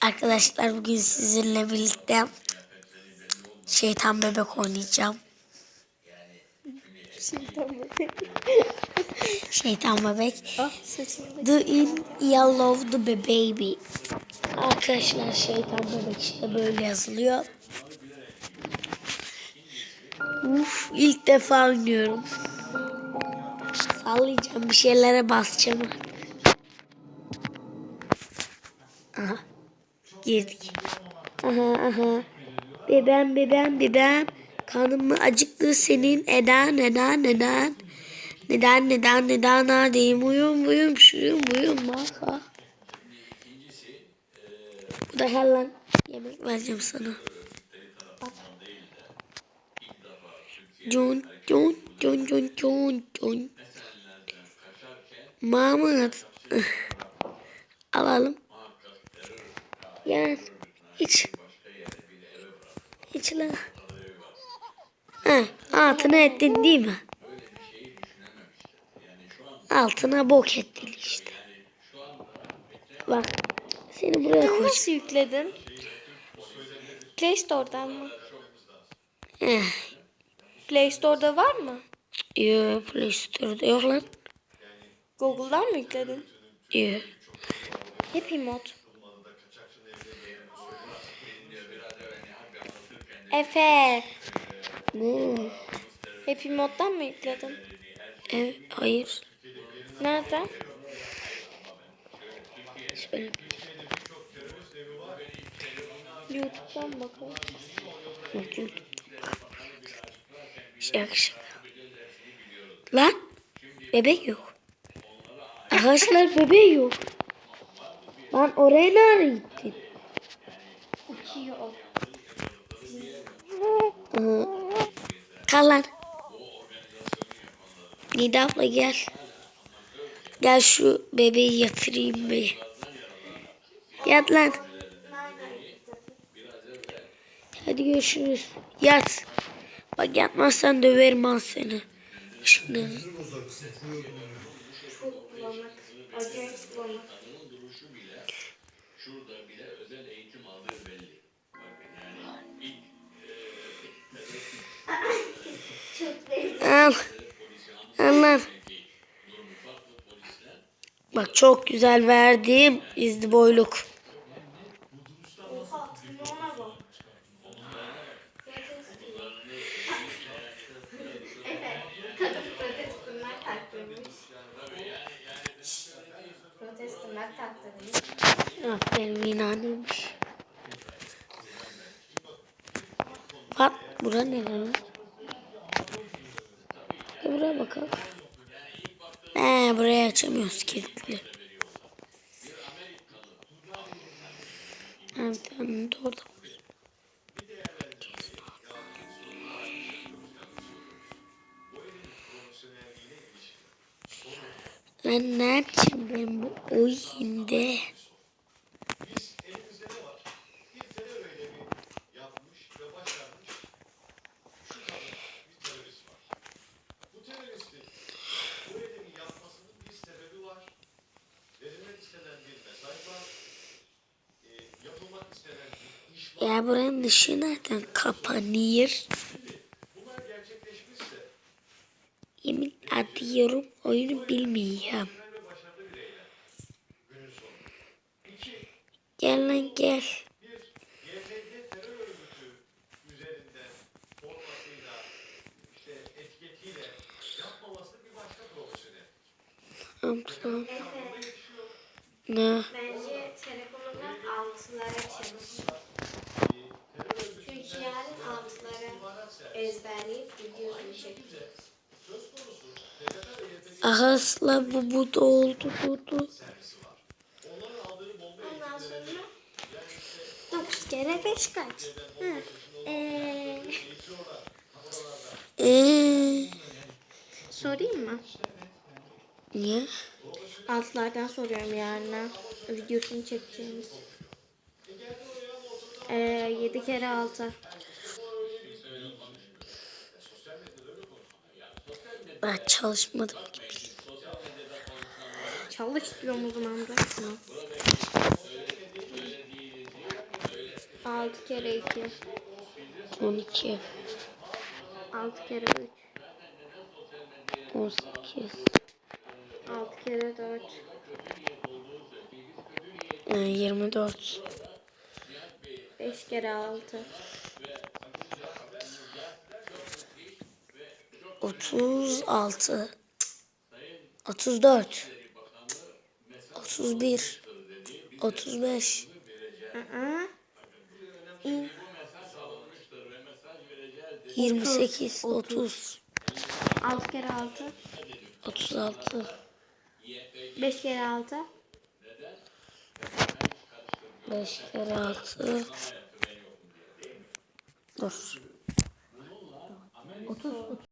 Arkadaşlar bugün sizinle birlikte şeytan bebek oynayacağım. Şeytan bebek. Ah saçını The in yellow the baby. Arkadaşlar şeytan bebek işte böyle yazılıyor. Uf ilk defa oynuyorum. Sallayacağım bir şeylere basacağım. Aha. Girdik. Aha aha. Bebem bebem bebem. Kanım acıktı senin? Neden neden neden? Neden neden neden neredeyim? Uyum uyum şuyum buyum bak ha. Bu da her lan. Yemek vereceğim sana. John John John John John John. Mahmut. Alalım. Gel. İç. İç lan. Ha, altına ettin değil mi? Altına bok ettin işte. Bak. Seni buraya koy. nasıl yükledin? Play Store'dan mı? Eh, Play Store'da var mı? Yo, Play Store'da yok lan. Google'dan mı yükledin? Yo. Happy Mod. Efe. Ne? Happy Mod'dan mı yükledin? Evet, hayır. Nereden? Şöyle. YouTube'dan bakalım. Bakayım. Şaka şaka. Lan bebek yok. Arkadaşlar bebeği yok. Lan oraya ne ara gittin? Uçuyor. Kal lan. Nida abla gel. Gel şu bebeği yatırayım bir. Yat lan. Hadi görüşürüz. Yat. Bak yatmazsan döverim al seni. Şimdi. Al. Al lan. Bak çok güzel verdim izli boyluk. Aferin. Bak bura ne lan? Gel buraya bakalım. He burayı açamıyoruz kilitli. Tane de orada var. Ben ne yapacağım ben bu oyunda? Ya buranın dışı nereden kapanıyor? Yemin ediyorum oyunu bilmiyorum. Gel lan gel. Tamam. Ne? Ahasla bu bu da oldu bu da. Ondan sonra 9 kere 5 kaç? Hı. Ee, Eee, sorayım mı? niye? Altılardan soruyorum yarına. Videosunu çekeceğimiz. Ee, 7 kere 6. Ben çalışmadım gibi. Çalış diyorum o zaman bırak şunu. 6 kere 2. 12, 6 kere 3. 18, 6 kere 4. e, 24, 5 kere 6. 36, 34, 31, 35, Aa, 28, 30, 6 kere 6. 36, 5 kere 6. 5 kere 6, dur. 30,